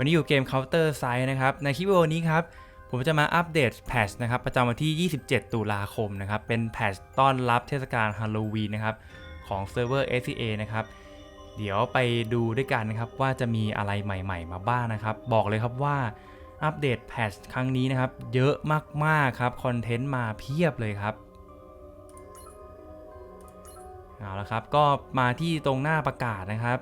วันนี้อยู่เกม Counter Side นะครับ ในคลิปวิดีโอนี้ครับ ผมจะมาอัปเดตแพชนะครับ ประจำวันที่ 27 ตุลาคมนะครับ เป็นแพชต้อนรับเทศกาลฮาโลวีนนะครับ ของเซิร์ฟเวอร์ SCA นะครับ เดี๋ยวไปดูด้วยกันนะครับ ว่าจะมีอะไรใหม่ๆ มาบ้างนะครับ บอกเลยครับว่าอัปเดตแพชครั้งนี้นะครับ เยอะมากๆครับ คอนเทนต์มาเพียบเลยครับเอาละครับ ก็มาที่ตรงหน้าประกาศนะครับ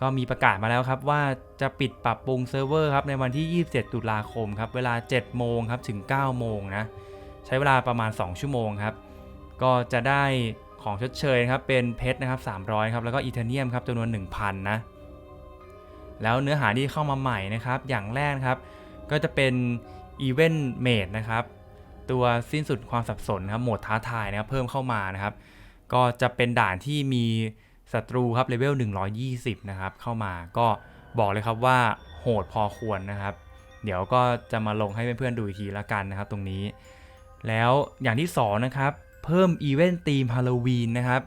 ก็มีประกาศมาแล้วครับว่าจะปิดปรับปรุงเซิร์ฟเวอร์ครับในวันที่ 27 ตุลาคมครับเวลา 7 โมงครับถึง 9 โมงนะใช้เวลาประมาณ 2 ชั่วโมงครับก็จะได้ของชดเชยครับเป็นเพชรนะครับ300ครับแล้วก็อีเทเนียมครับจำนวน 1,000 นะแล้วเนื้อหาที่เข้ามาใหม่นะครับอย่างแรกครับ ก็จะเป็นอีเวนต์เมดนะครับตัวสิ้นสุดความสับสนครับโหมดท้าทายนะครับเพิ่มเข้ามานะครับ ก็จะเป็นด่านที่มี ศัตรูครับเลเวล120 นะครับ เข้ามาก็บอกเลยครับว่าโหดพอควรนะครับ เดี๋ยวก็จะมาลงให้เพื่อนๆดูอีกทีละกันนะครับตรงนี้ แล้วอย่างที่สองนะครับ เพิ่มอีเวนต์ธีมฮาโลวีนนะครับ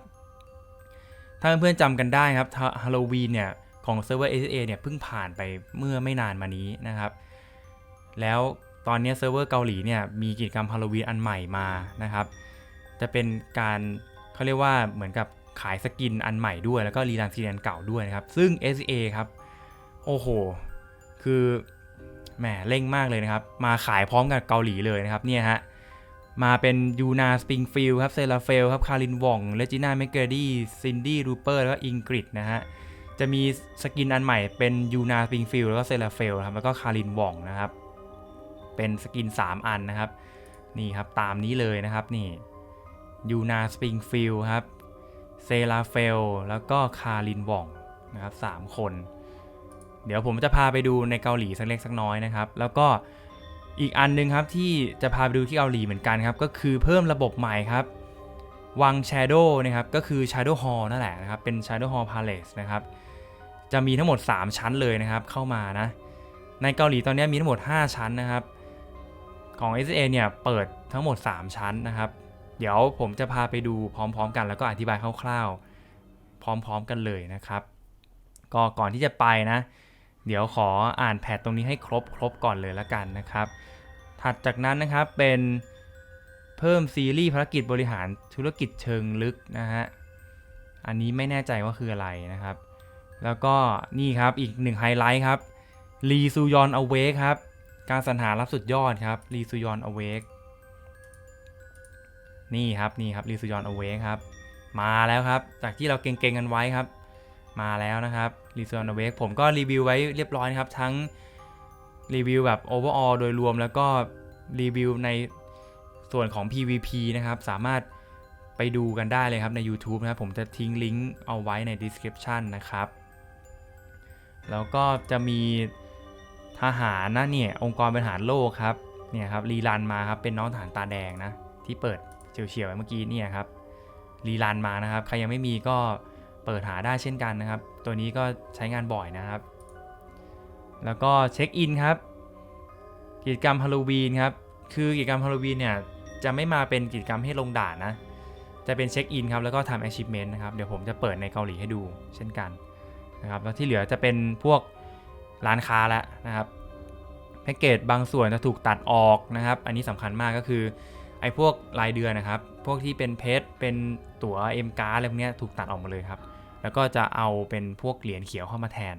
ถ้าเพื่อนๆจำกันได้ครับฮาโลวีนเนี่ยของเซิร์ฟเวอร์ ACA เนี่ยเพิ่งผ่านไปเมื่อไม่นานมานี้นะครับ แล้วตอนนี้เซิร์ฟเวอร์เกาหลีเนี่ยมีกิจกรรมฮาโลวีนอันใหม่มานะครับ จะเป็นการเขาเรียกว่าเหมือนกับ ขายสกินอันใหม่ด้วยแล้วก็รีลันซีนเก่าด้วยนะครับ ซึ่ง S A ครับ โอ้โห คือแหมเร่งมากเลยนะครับ มาขายพร้อมกับเกาหลีเลยนะครับเนี่ยฮะมาเป็นยูนาสปริงฟิลครับเซราเฟลครับคารินวองเลจิน่าเมเกอร์ดี้ซินดี้รูเปอร์แล้วก็อิงกริดนะฮะจะมีสกินอันใหม่เป็นยูนาสปริงฟิลแล้วก็เซราเฟลครับแล้วก็คารินวองนะครับเป็นสกิน 3 อันนะครับนี่ครับตามนี้เลยนะครับนี่ยูนาสปริงฟิลครับ เซราเฟล แล้วก็คารินวองนะครับสามคน เดี๋ยวผมจะพาไปดูในเกาหลีสักเล็กสักน้อยนะครับ แล้วก็อีกอันหนึงครับที่จะพาไปดูที่เกาหลีเหมือนกันครับ ก็คือเพิ่มระบบใหม่ครับวัง Shadow นะครับ ก็คือ Shadow Hall นั่นแหละนะครับ เป็น Shadow Hall Palace นะครับ จะมีทั้งหมด 3 ชั้นเลยนะครับ เข้ามานะ ในเกาหลีตอนนี้มีทั้งหมด 5 ชั้นนะครับ ของ SA เนี่ย เปิดทั้งหมด 3 ชั้นนะครับ เดี๋ยวผมจะพาไปดูพร้อมๆกันแล้วก็อธิบายคร่าวๆ พร้อมๆกันเลยนะครับ ก็ก่อนที่จะไปนะ เดี๋ยวขออ่านแพทตรงนี้ให้ครบครบก่อนเลยละกันนะครับ ถัดจากนั้นนะครับเป็นเพิ่มซีรีส์ภารกิจบริหารธุรกิจเชิงลึกนะฮะ อันนี้ไม่แน่ใจว่าคืออะไรนะครับ แล้วก็นี่ครับอีกหนึ่งไฮไลท์ครับรีซูยอนอเวกครับ การสรรหารับสุดยอดครับรีซูยอนอเวก นี่ครับนี่ครับรีซูยอนอเวครับ มาแล้วครับ จากที่เราเก่งๆกันไว้ครับ มาแล้วนะครับรีซูยอนอเวกผมก็รีวิวไว้เรียบร้อยนะครับ ทั้งรีวิวแบบโอเวอร์ออโดยรวมแล้วก็รีวิวในส่วนของ PVP นะครับ สามารถไปดูกันได้เลยครับใน YouTube นะครับ ผมจะทิ้งลิงก์เอาไว้ใน description นะครับ แล้วก็จะมีทหารนะเนี่ย องค์กรบริหารโลกครับ เนี่ยครับรีรันมาครับ เป็นน้องทหารตาแดงนะ ที่เปิด เฉียวๆไว้เมื่อกี้เนี่ยครับรีรันมานะครับใครยังไม่มีก็เปิดหาได้เช่นกันนะครับ ตัวนี้ก็ใช้งานบ่อยนะครับ แล้วก็เช็คอินครับ กิจกรรมฮาโลวีนครับคือกิจกรรมฮาโลวีนเนี่ยจะไม่มาเป็นกิจกรรมให้ลงด่านนะจะเป็นเช็คอินครับแล้วก็ทำ achievement นะครับเดี๋ยวผมจะเปิดในเกาหลีให้ดูเช่นกันนะครับแล้วที่เหลือจะเป็นพวกร้านค้าแล้วนะครับแพ็กเกจบางส่วนจะถูกตัดออกนะครับ อันนี้สำคัญมากก็คือ ไอ้พวกรายเดือนนะครับ พวกที่เป็นเพชรเป็นตั๋วเอ็มการ์อะไรพวกนี้ถูกตัดออกมาเลยครับ แล้วก็จะเอาเป็นพวกเหรียญเขียวเข้ามาแทน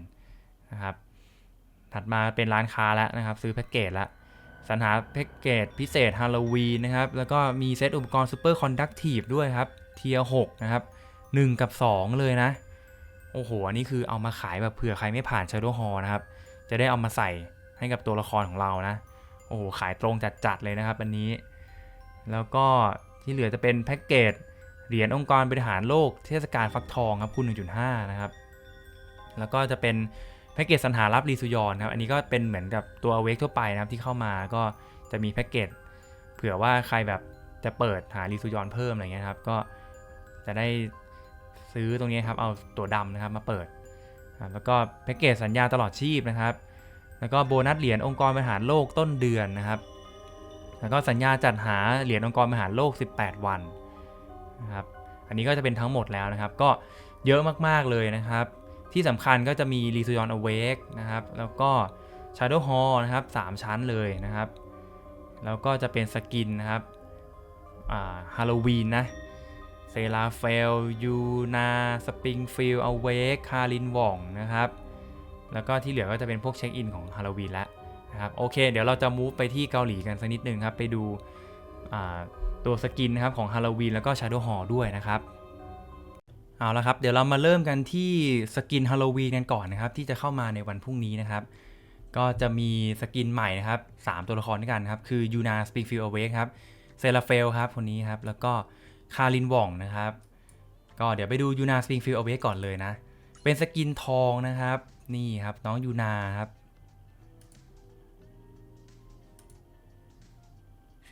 นะครับ ถัดมาเป็นร้านค้าแล้วนะครับ ซื้อแพ็กเกจแล้วสรรหาแพ็กเกจพิเศษฮาโลวีนนะครับ แล้วก็มีเซตอุปกรณ์ซูเปอร์คอนดักทีฟด้วยครับ เทียร์6นะครับ 1 กับ 2 เลยนะ โอ้โห อันนี้คือเอามาขายแบบเผื่อใครไม่ผ่าน Shadow Hall นะครับ จะได้เอามาใส่ให้กับตัวละครของเรานะ โอ้โห ขายตรงจัดๆเลยนะครับอันนี้ แล้วก็ที่เหลือจะเป็นแพ็กเกจเหรียญองค์กรบริหารโลกเทศกาลฟักทองครับคูณ1.5 นะครับ แล้วก็จะเป็นแพ็กเกจสรรหารับรีซูยอนครับ อันนี้ก็เป็นเหมือนกับตัวเวกทั่วไปนะครับที่เข้ามาก็จะมีแพ็กเกจเผื่อว่าใครแบบจะเปิดหารีซูยอนเพิ่มอะไรเงี้ยครับ ก็จะได้ซื้อตรงนี้ครับเอาตัวดำนะครับมาเปิด แล้วก็แพ็กเกจสัญญาตลอดชีพนะครับ แล้วก็โบนัสเหรียญองค์กรบริหารโลกต้นเดือนนะครับ แล้วก็สัญญาจัดหาเหรียญองค์กรบริหาโลก 18 วันนะครับ อันนี้ก็จะเป็นทั้งหมดแล้วนะครับ ก็เยอะมากๆเลยนะครับ ที่สำคัญก็จะมี r e s u y o n Awake นะครับ แล้วก็ Shadow Hall นะครับ 3 ชั้นเลยนะครับ แล้วก็จะเป็นสกินนะครับฮาโลวีนนะเซราเฟลยูนาสปริงฟิลเอเวกคารินว่องนะครับ แล้วก็ที่เหลือก็จะเป็นพวกเช็คอินของฮาโลวีนแล้ว นะครับโอเค เดี๋ยวเราจะมูฟไปที่เกาหลีกันสักนิดหนึ่งครับ ไปดูตัวสกินนะครับของฮาโลวีนแล้วก็ Shadow Hall ด้วยนะครับเอาละครับเดี๋ยวเรามาเริ่มกันที่สกินฮาโลวีนกันก่อนนะครับ ที่จะเข้ามาในวันพรุ่งนี้นะครับ ก็จะมีสกินใหม่นะครับ 3 ตัวละครด้วยกันครับ คือยูนาสปริงฟิลเวกครับเซราเฟลครับคนนี้ครับ แล้วก็คารินวองนะครับ ก็เดี๋ยวไปดูยูนาสปริงฟิลเวกก่อนเลยนะ เป็นสกินทองนะครับ นี่ครับน้องยูนาครับ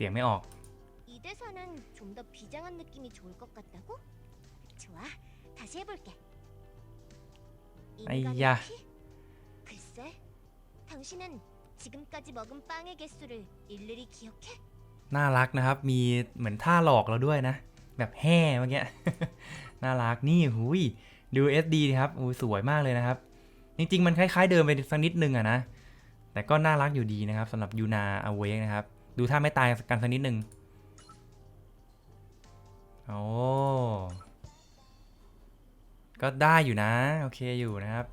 สียงไม่ออก 이 대사는 좀 더 비장한 느낌이 좋을 것 같다고? 좋아, 다시 해볼게. 아이야. 인간의 피? 글쎄, 당신은 지금까지 먹은 빵의 개수를 일일이 기억해? น่ารักนะครับ มีเหมือนท่าหลอกเราด้วยนะ แบบแห่เมื่อกี้ น่ารัก นี่หุยดู SD ดีครับอุ้ยสวยมากเลยนะครับ จริงๆ มันคล้ายๆเดิมไปสักนิดนึงอะนะ แต่ก็น่ารักอยู่ดีนะครับสำหรับยูนาอเวกนะครับ ดูท่าไม่ตายกันสักนิดนึง โอ้ ก็ได้อยู่นะ โอเคอยู่นะครับ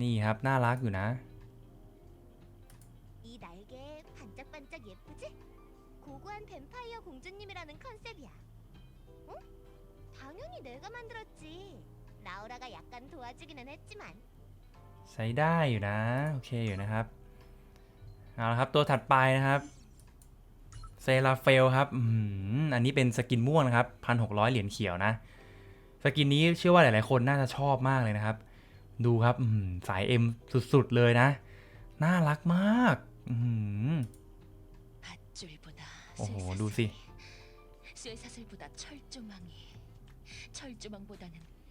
นี่ครับ น่ารักอยู่นะ 이 날개 반짝반짝 예쁘지? 고고한 뱀파이어 공주님이라는 컨셉이야. 응? 당연히 내가 만들었지. 라우라가 약간 도와주기는 했지만 ใช้ได้อยู่นะ โอเคอยู่นะครับ เอาละครับตัวถัดไปนะครับเซราเฟลครับอันนี้เป็นสกินม่วงนะครับพันหกร้อยเหรียญเขียวนะ สกินนี้เชื่อว่าหลาย ๆ คนน่าจะชอบมากเลยนะครับ ดูครับสายเอ็มสุด ๆ เลยนะ น่ารักมากโอ้โห ดูสิ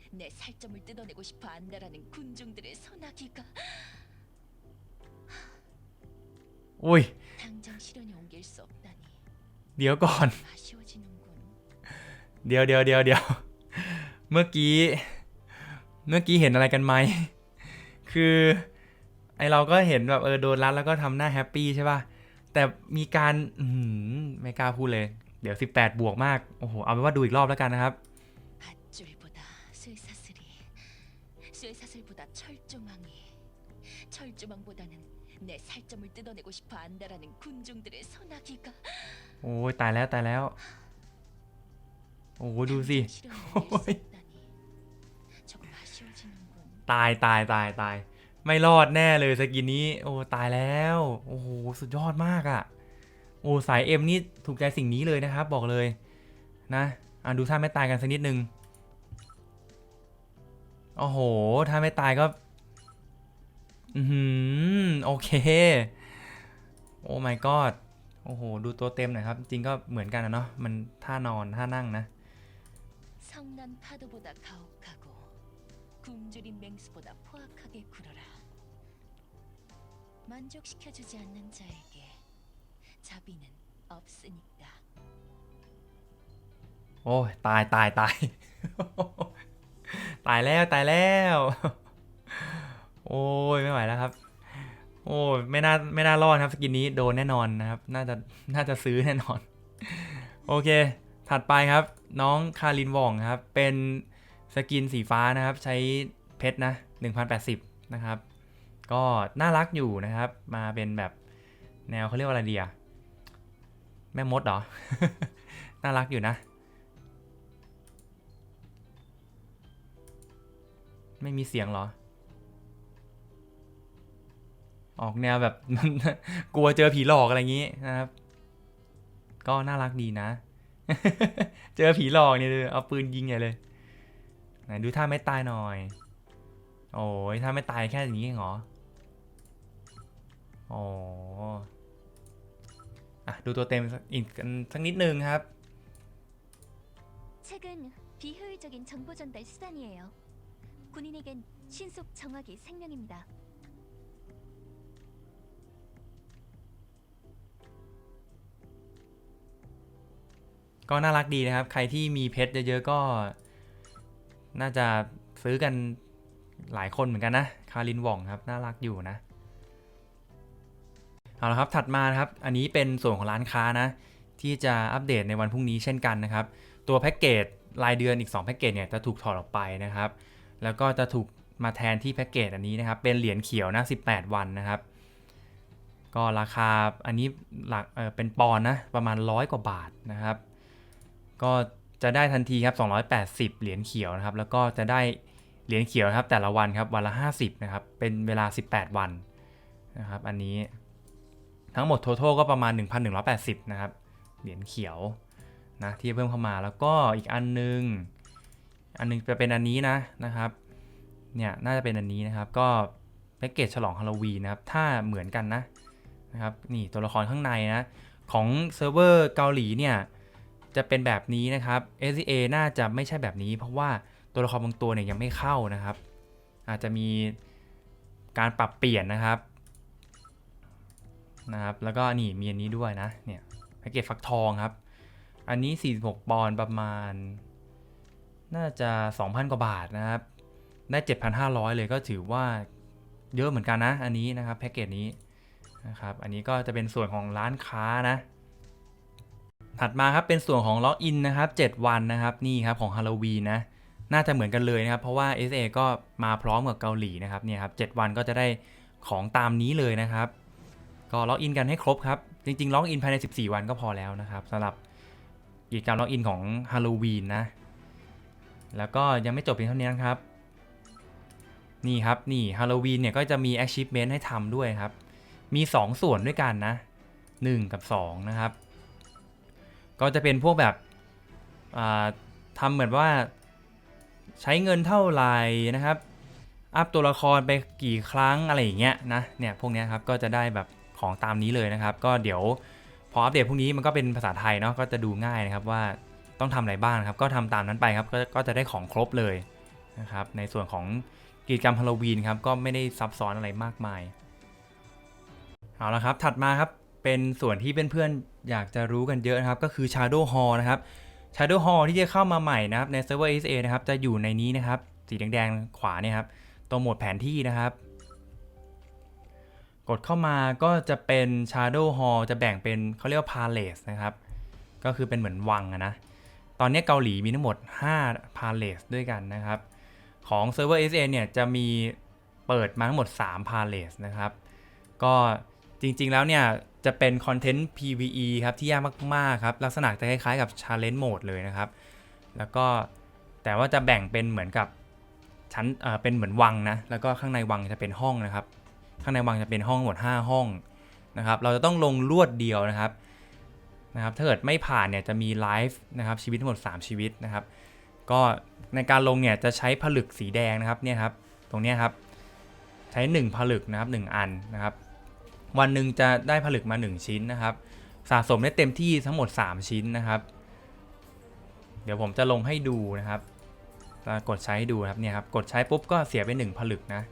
다 어허, 쇠사슬이, 루시. 쇠사슬보다 철조망이 철조망보다는 내 살점을 뜯어내고 싶어 한다라는 군중들의 소나기가 อุ้ย 당장 실현에 옮길 수 없다니 เดี๋ยวก่อน 아쉬워지는군 เดี๋ยวเดี๋ยวเดี๋ยวเดี๋ยวเมื่อกี้ เมื่อกี้เห็นอะไรกันไหม คือไอเราก็เห็นแบบเออโดนรัดแล้วก็ทำหน้าแฮปปี้ใช่ป่ะ แต่มีการ อืมไม่กล้าพูดเลย เดี๋ยว 18 บวกมาก โอ้โห เอาเป็นว่าดูอีกรอบแล้วกันนะครับ 철조망보다는 내 살점을 뜯어내고 싶어 한다라는 군중들의 소나기가 โอ้ยตายแล้วตายแล้ว โอ้โหดูสิ 당장 실현에 옮길 수 없다니 조금 아쉬워지는군 ตายตายตายตาย ไม่รอดแน่เลยสกินนี้ โอ้ตายแล้ว โอ้โหสุดยอดมากอะ่ะ โอ้สายเอ็มนี่ถูกใจสิ่งนี้เลยนะครับ บอกเลยนะอ่ะดูท่าไม่ตายกันสักนิดนึงโอ้โหถ้าไม่ตายก็ อือหือโอเค โอ้ my god โอ้โห ดูตัวเต็มหน่อยครับ จริงก็เหมือนกันนะเนาะมันท่านอนท่านั่งนะ 성난 파도보다 가혹하고 굶주린 맹수보다 포악하게 굴어라. 만족시켜주지 않는 자에게 자비는 없으니까. โอ้ยตายตายตาย ตายแล้วตายแล้ว โอ้ยไม่ไหวแล้วครับ โอ้ยไม่น่าไม่น่ารอดครับสกินนี้โดนแน่นอนนะครับ น่าจะน่าจะซื้อแน่นอน โอเค ถัดไปครับ น้องคารินวองครับ เป็นสกินสีฟ้านะครับ ใช้เพชรนะ1080 นะครับ ก็น่ารักอยู่นะครับ มาเป็นแบบแนวเขาเรียกว่าอะไรดีอะแม่มดเหรอ น่ารักอยู่นะ ไม่มีเสียงเหรอ ออกแนวแบบ กลัวเจอผีหลอกอะไรอย่างนี้นะครับ ก็น่ารักดีนะ เจอผีหลอกเนี่ยเลยเอาปืนยิงใหญ่เลย ไหนดูท่าไม่ตายหน่อย โอ้ยท่าไม่ตายแค่นี้เองเหรอโอ้อ่ะดูตัวเต็มอีกกันสักนิดนึงครับ 책은 비효율적인 정보 전달 수단이에요. 군인에겐 신속 정확이 생명입니다. ก็น่ารักดีนะครับ ใครที่มีเพชรเยอะๆก็ น่าจะซื้อกันหลายคนเหมือนกันนะ คารินหว่องครับ น่ารักอยู่นะ เอาละครับ ถัดมานะครับ อันนี้เป็นส่วนของร้านค้านะ ที่จะอัปเดตในวันพรุ่งนี้เช่นกันนะครับ ตัวแพ็กเกจรายเดือนอีก 2 แพ็กเกจเนี่ยจะถูกถอดออกไปนะครับ แล้วก็จะถูกมาแทนที่แพ็กเกจอันนี้นะครับ เป็นเหรียญเขียวนะ 18 วันนะครับ ก็ราคาอันนี้หลักเเป็นปอนนะ ประมาณร้อยกว่าบาทนะครับ ก็จะได้ทันทีครับ 280 เหรียญเขียวนะครับ แล้วก็จะได้เหรียญเขียวครับแต่ละวันครับวันละ 50 นะครับ เป็นเวลา 18 วันนะครับ อันนี้ทั้งหมด total ก็ประมาณ 1,180 นะครับ เหรียญเขียวนะที่เพิ่มเข้ามาแล้วก็อีกอันนึง อันนึงจะเป็นอันนี้นะนะครับเนี่ยน่าจะเป็นอันนี้นะครับ ก็แพ็กเกจฉลองฮาโลวีนนะครับ ถ้าเหมือนกันนะนะครับนี่ตัวละครข้างในนะ ของเซิร์ฟเวอร์เกาหลีเนี่ย จะเป็นแบบนี้นะครับ SCA น่าจะไม่ใช่แบบนี้ เพราะว่าตัวละครบางตัวเนี่ยยังไม่เข้านะครับ อาจจะมีการปรับเปลี่ยนนะครับนะครับ แล้วก็นี่มีอันนี้ด้วยนะเนี่ยแพ็กเกจฟักทองครับ อันนี้ 46 ปอนด์ประมาณ น่าจะ 2,000 กว่าบาทนะครับ ได้ 7,500 เลยก็ถือว่าเยอะเหมือนกันนะ อันนี้นะครับแพ็กเกจนี้นะครับ อันนี้ก็จะเป็นส่วนของร้านค้านะ ถัดมาครับเป็นส่วนของล็อกอินนะครับ7วันนะครับนี่ครับของฮาโลวีนนะน่าจะเหมือนกันเลยนะครับเพราะว่า SA ก็มาพร้อมกับเกาหลีนะครับเนี่ยครับ7วันก็จะได้ของตามนี้เลยนะครับ ก็ล็อกอินกันให้ครบครับ จริงๆล็อกอินภายใน 14 วันก็พอแล้วนะครับสำหรับกิจกรรมล็อกอินของฮาโลวีนนะแล้วก็ยังไม่จบเพียงเท่านี้นะครับ นี่ครับนี่ฮาโลวีนเนี่ยก็จะมี achievement ให้ทำด้วยครับ มี 2 ส่วนด้วยกันนะ 1 กับ 2 นะครับ ก็จะเป็นพวกแบบทำเหมือนว่าใช้เงินเท่าไหร่นะครับ อัพตัวละครไปกี่ครั้งอะไรอย่างเงี้ยนะเนี่ยพวกนี้ครับก็จะได้แบบของตามนี้เลยนะครับ ก็เดี๋ยวพออัปเดตพวกนี้มันก็เป็นภาษาไทยเนาะก็จะดูง่ายนะครับว่าต้องทำอะไรบ้างครับ ก็ทำตามนั้นไปครับกก็จะได้ของครบเลยนะครับ ในส่วนของกิจกรรมฮาโลวีนครับก็ไม่ได้ซับซ้อนอะไรมากมาย เอาละครับ ถัดมาครับ เป็นส่วนที่เพื่อนๆอยากจะรู้กันเยอะนะครับ ก็คือ Shadow Hall นะครับ Shadow Hall ที่จะเข้ามาใหม่นะครับในเซิร์ฟเวอร์ SA นะครับ จะอยู่ในนี้นะครับ สีแดงๆ ขวาเนี่ยครับตรงหมดแผนที่นะครับ กดเข้ามาก็จะเป็น Shadow Hall จะแบ่งเป็นเขาเรียกว่า Palace นะครับ ก็คือเป็นเหมือนวังนะ ตอนนี้เกาหลีมีทั้งหมด 5 Palace ด้วยกันนะครับ ของเซิร์ฟเวอร์ SA เนี่ยจะมีเปิดมาทั้งหมด 3 Palace นะครับ ก็จริงๆแล้วเนี่ย จะเป็นคอนเทนต์ PVE ครับที่ยากมากๆครับลักษณะจะคล้ายๆกับ Challenge Mode เลยนะครับ แล้วก็แต่ว่าจะแบ่งเป็นเหมือนกับชั้นเออเป็นเหมือนวังนะแล้วก็ข้างในวังจะเป็นห้องนะครับ ข้างในวังจะเป็นห้องหมด 5 ห้องนะครับ เราจะต้องลงลวดเดียวนะครับนะครับ ถ้าเกิดไม่ผ่านเนี่ยจะมีไลฟ์นะครับชีวิตทั้งหมด 3 ชีวิตนะครับ ก็ในการลงเนี่ยจะใช้ผลึกสีแดงนะครับเนี่ยครับตรงนี้ครับใช้ 1 ผลึกนะครับ 1 อันนะครับ วันหนึ่งจะได้ผลึกมา 1 ชิ้นนะครับ สะสมได้เต็มที่ทั้งหมด 3 ชิ้นนะครับ เดี๋ยวผมจะลงให้ดูนะครับจะกดใช้ให้ดูครับเนี่ยครับกดใช้ปุ๊บก็เสียไป 1 ผลึกนะ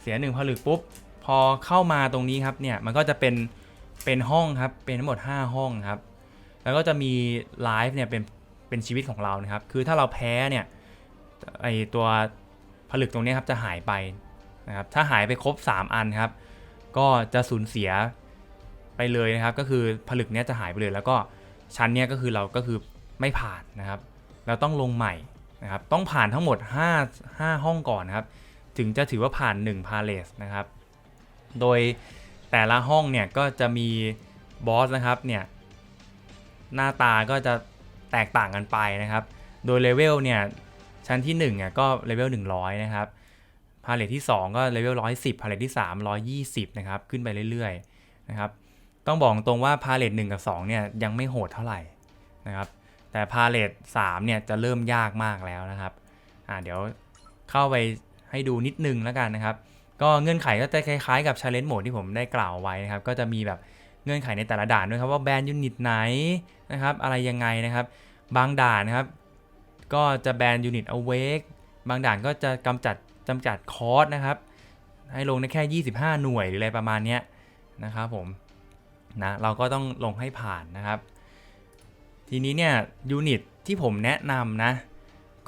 เสีย 1 ผลึกปุ๊บ พอเข้ามาตรงนี้ครับเนี่ยมันก็จะเป็นเป็นห้องครับเป็นทั้งหมด 5 ห้องครับแล้วก็จะมีไลฟ์เนี่ยเป็นเป็นชีวิตของเรานะครับ คือถ้าเราแพ้เนี่ยไอตัวผลึกตรงนี้ครับจะหายไปนะครับถ้าหายไปครบ 3 อันครับ ก็จะสูญเสียไปเลยนะครับ ก็คือผลึกเนี้ยจะหายไปเลย แล้วก็ชั้นเนี้ยก็คือเราก็คือไม่ผ่านนะครับ เราต้องลงใหม่นะครับ ต้องผ่านทั้งหมด 5 5 ห้องก่อนนะครับ ถึงจะถือว่าผ่าน1พาเลสนะครับ โดยแต่ละห้องเนี่ยก็จะมีบอสนะครับเนี่ยหน้าตาก็จะแตกต่างกันไปนะครับ โดยเลเวลเนี่ยชั้นที่1เนี่ยก็เลเวล100 นะครับ พาเลทที่ 2 ก็เลเวล110 พาเลทที่ 3 120 นะครับ ขึ้นไปเรื่อยๆนะครับ ต้องบอกตรงว่าพาเลท1กับ2เนี่ยยังไม่โหดเท่าไหร่นะครับ แต่พาเลต3เนี่ยจะเริ่มยากมากแล้วนะครับ อ่าเดี๋ยวเข้าไปให้ดูนิดนึงแล้วกันนะครับ ก็เงื่อนไขก็จะคล้ายๆกับ Challenge Mode ที่ผมได้กล่าวไว้นะครับ ก็จะมีแบบเงื่อนไขในแต่ละด่านด้วยครับว่าแบนยูนิตไหนนะครับ อะไรยังไงนะครับ บางด่านนะครับ ก็จะแบนยูนิตเอาเวกบางด่านก็จะกำจัด จำกัดคอร์สนะครับ ให้ลงได้แค่ 25 หน่วยหรืออะไรประมาณนี้นะครับผมนะเราก็ต้องลงให้ผ่านนะครับ ทีนี้เนี่ยยูนิตที่ผมแนะนำนะ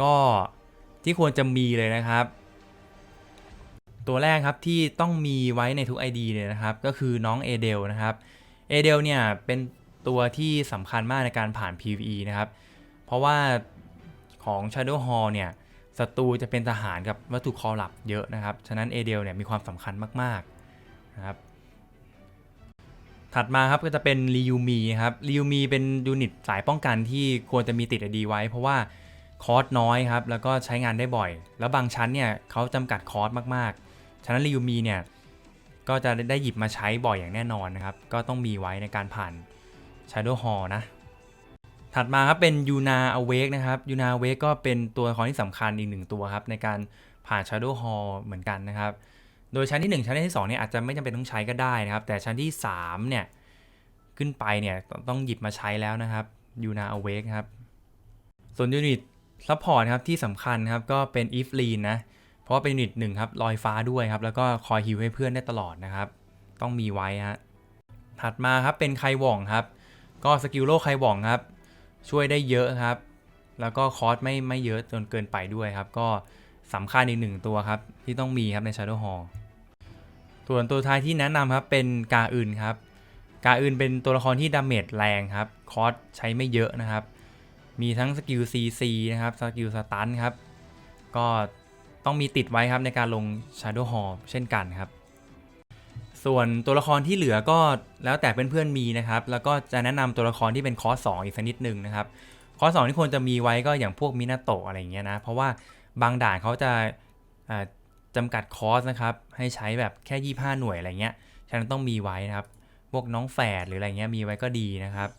ก็ที่ควรจะมีเลยนะครับ ตัวแรกครับที่ต้องมีไว้ในทุก ID เลยนะครับ ก็คือน้องเอเดลนะครับเอเดลเนี่ยเป็นตัวที่สำคัญมากในการผ่าน PVE นะครับ เพราะว่าของ Shadow Hall เนี่ย ศัตรูจะเป็นทหารกับวัตถุคอลับเยอะนะครับ ฉะนั้นเอเดลเนี่ยมีความสำคัญมากๆนะครับ ถัดมาครับก็จะเป็นรียูมีครับรียูมีเป็นยูนิตสายป้องกันที่ควรจะมีติด ID ไว้ เพราะว่าคอร์สน้อยครับ แล้วก็ใช้งานได้บ่อย แล้วบางชั้นเนี่ยเขาจำกัดคอร์สมากๆ ฉะนั้นรียูมีเนี่ยก็จะได้หยิบมาใช้บ่อยอย่างแน่นอนนะครับ ก็ต้องมีไว้ในการผ่าน Shadow Hall นะ ถัดมาครับเป็นยูนาอเวกนะครับยูนาอเวกก็เป็นตัวละครที่สำคัญอีกหนึ่งตัวครับในการผ่าน Shadow Hall เหมือนกันนะครับ โดยชั้นที่ 1 ชั้นที่2เนี่ยอาจจะไม่จำเป็นต้องใช้ก็ได้นะครับ แต่ชั้นที่3เนี่ยขึ้นไปเนี่ยต้องหยิบมาใช้แล้วนะครับยูนาอเวกครับ ส่วนยูนิตซัพพอร์ตครับที่สำคัญครับก็เป็นอีฟลีนนะ เพราะว่าเป็นยูนิตหนึ่งครับลอยฟ้าด้วยครับ แล้วก็คอยฮิวให้เพื่อนได้ตลอดนะครับ ต้องมีไว้ฮะถัดมาครับเป็นไคหว่องครับ ก็สกิลโลไคหว่องครับ ช่วยได้เยอะครับ แล้วก็คอสไม่ไม่เยอะจนเกินไปด้วยครับ ก็สำคัญอีกหนึ่งตัวครับ ที่ต้องมีครับใน Shadow Hall ส่วนตัวท้ายที่แนะนำครับเป็นกาอื่นครับ กาอื่นเป็นตัวละครที่ดาเมจแรงครับ คอสใช้ไม่เยอะนะครับ มีทั้งสกิล CC นะครับ สกิลสตันครับ ก็ต้องมีติดไว้ครับในการลง Shadow Hall เช่นกันครับ ส่วนตัวละครที่เหลือก็แล้วแต่เพื่อนๆมีนะครับ แล้วก็จะแนะนำตัวละครที่เป็นคอร์ส2อีกสักนิดหนึ่งนะครับ คอร์ส2ที่ควรจะมีไว้ก็อย่างพวกมินาโตะอะไรอย่างเงี้ยนะ เพราะว่าบางด่านเขาจะอ่าจำกัดคอร์สนะครับ ให้ใช้แบบแค่ 25 หน่วยอะไรเงี้ย ฉะนั้นต้องมีไว้นะครับ พวกน้องแฝดหรืออะไรเงี้ยมีไว้ก็ดีนะครับ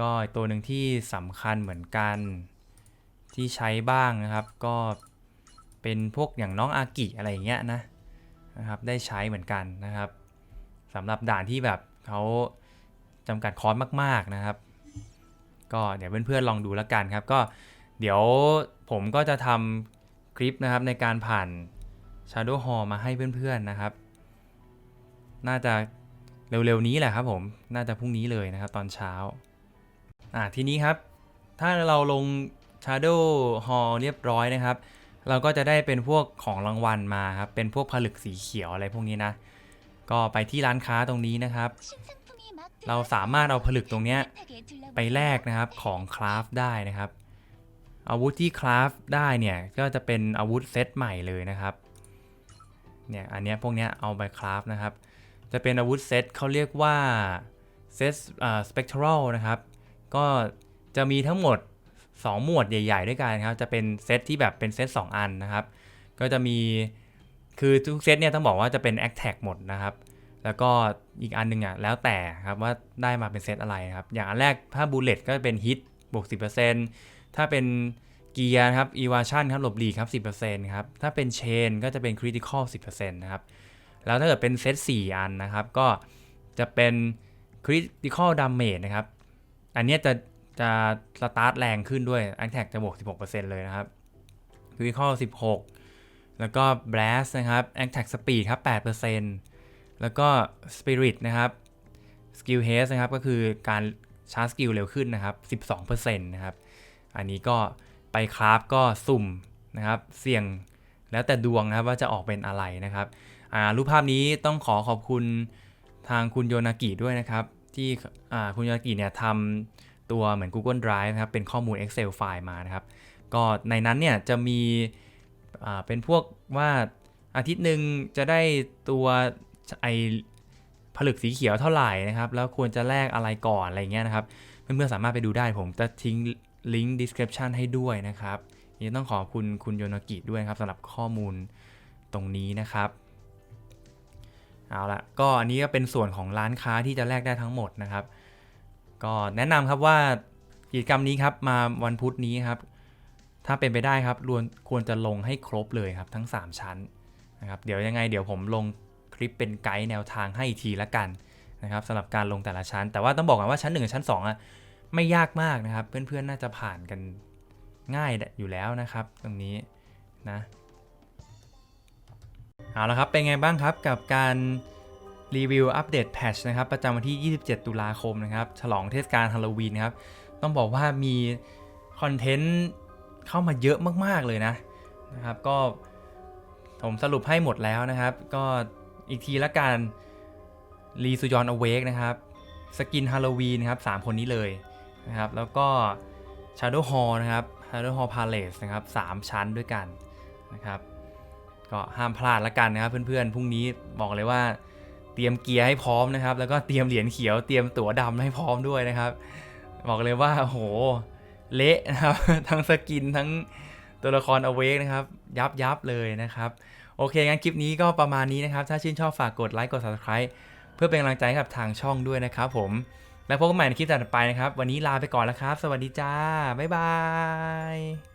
ก็ตัวหนึ่งที่สำคัญเหมือนกันที่ใช้บ้างนะครับ ก็เป็นพวกอย่างน้องอากิอะไรเงี้ยนะ นะครับได้ใช้เหมือนกันนะครับสำหรับด่านที่แบบเขาจำกัดคอร์สมาก ๆนะครับ ก็เดี๋ยวเพื่อนๆลองดูแล้วกันครับ ก็เดี๋ยวผมก็จะทำคลิปนะครับในการผ่าน Shadow Hall มาให้เพื่อนๆนะครับ น่าจะเร็วๆนี้แหละครับผม น่าจะพรุ่งนี้เลยนะครับตอนเช้า อ่าทีนี้ครับ ถ้าเราลง Shadow Hall เรียบร้อยนะครับ เราก็จะได้เป็นพวกของรางวัลมาครับ เป็นพวกผลึกสีเขียวอะไรพวกนี้นะ ก็ไปที่ร้านค้าตรงนี้นะครับ เราสามารถเอาผลึกตรงเนี้ยไปแลกนะครับของคราฟได้นะครับ อาวุธที่คราฟได้เนี่ยก็จะเป็นอาวุธเซตใหม่เลยนะครับเนี่ยอันเนี้ยพวกเนี้ยเอาไปคราฟนะครับ จะเป็นอาวุธเซตเขาเรียกว่าเซตสเปกทรัลนะครับ ก็จะมีทั้งหมด 2 หมวดใหญ่ ๆ ด้วยกันครับ จะเป็นเซตที่แบบเป็นเซต2 อันนะครับ ก็จะมีคือทุกเซตเนี่ยต้องบอกว่าจะเป็น a c t a g หมดนะครับ แล้วก็อีกอันหนึงอะแล้วแต่ครับว่าได้มาเป็นเซตอะไรครับ อย่างอันแรกถ้าบูเลตก็เป็นฮิตบวก 10%ถ้าเป็นเกียร์ครับอีวาชั่นครับหลบหลีกครับ 10%ครับ ถ้าเป็นเชนก็จะเป็นคริติคอล10%นะครับ แล้วถ้าเกิดเป็นเซต4อันนะครับ ก็จะเป็นคริติคอลดามเมจนะครับ อันนี้จะ จะสตาร์ทแรงขึ้นด้วย a อ t a c จะบวก 16%เลยนะครับคริติคอล16 แล้วก็ blast นะครับ a อ t a c speed ครับ 8%แล้วก็ Spirit นะครับ Skill Haste นะครับ ก็คือการชาร์จสกิลเร็วขึ้นนะครับ 12%นะครับ อันนี้ก็ไปคราฟก็สุ่มนะครับ เสี่ยงแล้วแต่ดวงนะครับว่าจะออกเป็นอะไรนะครับรูปภาพนี้ต้องขอขอบคุณทางคุณโยนากิด้วยนะครับ ที่คุณโยนากิเนี่ยทำ ตัวเหมือน Google Drive นะครับ เป็นข้อมูล Excel ไฟล์มานะครับ ก็ในนั้นเนี่ยจะมีเป็นพวกว่าอาทิตย์หนึ่งจะได้ตัวไอผลึกสีเขียวเท่าไหร่นะครับ แล้วควรจะแลกอะไรก่อนอะไรเงี้ยนะครับ เพื่อนๆสามารถไปดูได้ผมจะทิ้งลิงก์ description ให้ด้วยนะครับยังต้องขอบคุณคุณโยนกิด้วยครับสำหรับข้อมูลตรงนี้นะครับเอาละก็อันนี้ก็เป็นส่วนของร้านค้าที่จะแลกได้ทั้งหมดนะครับ ก็แนะนำครับว่ากิจกรรมนี้ครับมาวันพุธนี้ครับ ถ้าเป็นไปได้ครับรวนควรจะลงให้ครบเลยครับทั้ง 3 ชั้นนะครับเดี๋ยวยังไงเดี๋ยวผมลงคลิปเป็นไกด์แนวทางให้อีกทีละกันนะครับสำหรับการลงแต่ละชั้น แต่ว่าต้องบอกกันว่าชั้น1กับชั้น2อะไม่ยากมากนะครับ เพื่อนๆน่าจะผ่านกันง่ายอยู่แล้วนะครับ ตรงนี้นะเอาละครับเป็นไงบ้างครับกับการ รีวิวอัปเดตแพทชนะครับประจำวันที่ 27 ตุลาคมนะครับฉลองเทศกาลฮาโลวีนครับต้องบอกว่ามีคอนเทนต์เข้ามาเยอะมากๆเลยนะนะครับก็ผมสรุปให้หมดแล้วนะครับ ก็อีกทีละกันรีซูยอนอเวกนะครับสกินฮาโลวีนครับสามคนนี้เลยนะครับแล้วก็ Shadow Hall นะครับ Shadow Hall Palace นะครับสามชั้นด้วยกันนะครับก็ห้ามพลาดละกันนะครับเพื่อนๆพรุ่งนี้บอกเลยว่า เตรียมเกียร์ให้พร้อมนะครับ แล้วก็เตรียมเหรียญเขียวเตรียมตั๋วดำให้พร้อมด้วยนะครับ บอกเลยว่าโหเละนะครับ ทั้งสกินทั้งตัวละครอเวกนะครับ ยับยับเลยนะครับ โอเคงั้นคลิปนี้ก็ประมาณนี้นะครับ ถ้าชื่นชอบฝากกดไลค์กด subscribe เพื่อเป็นกำลังใจให้กับทางช่องด้วยนะครับผม แล้วพบกันใหม่ในคลิปต่อไปนะครับ วันนี้ลาไปก่อนแล้วครับ สวัสดีจ้าบ๊ายบาย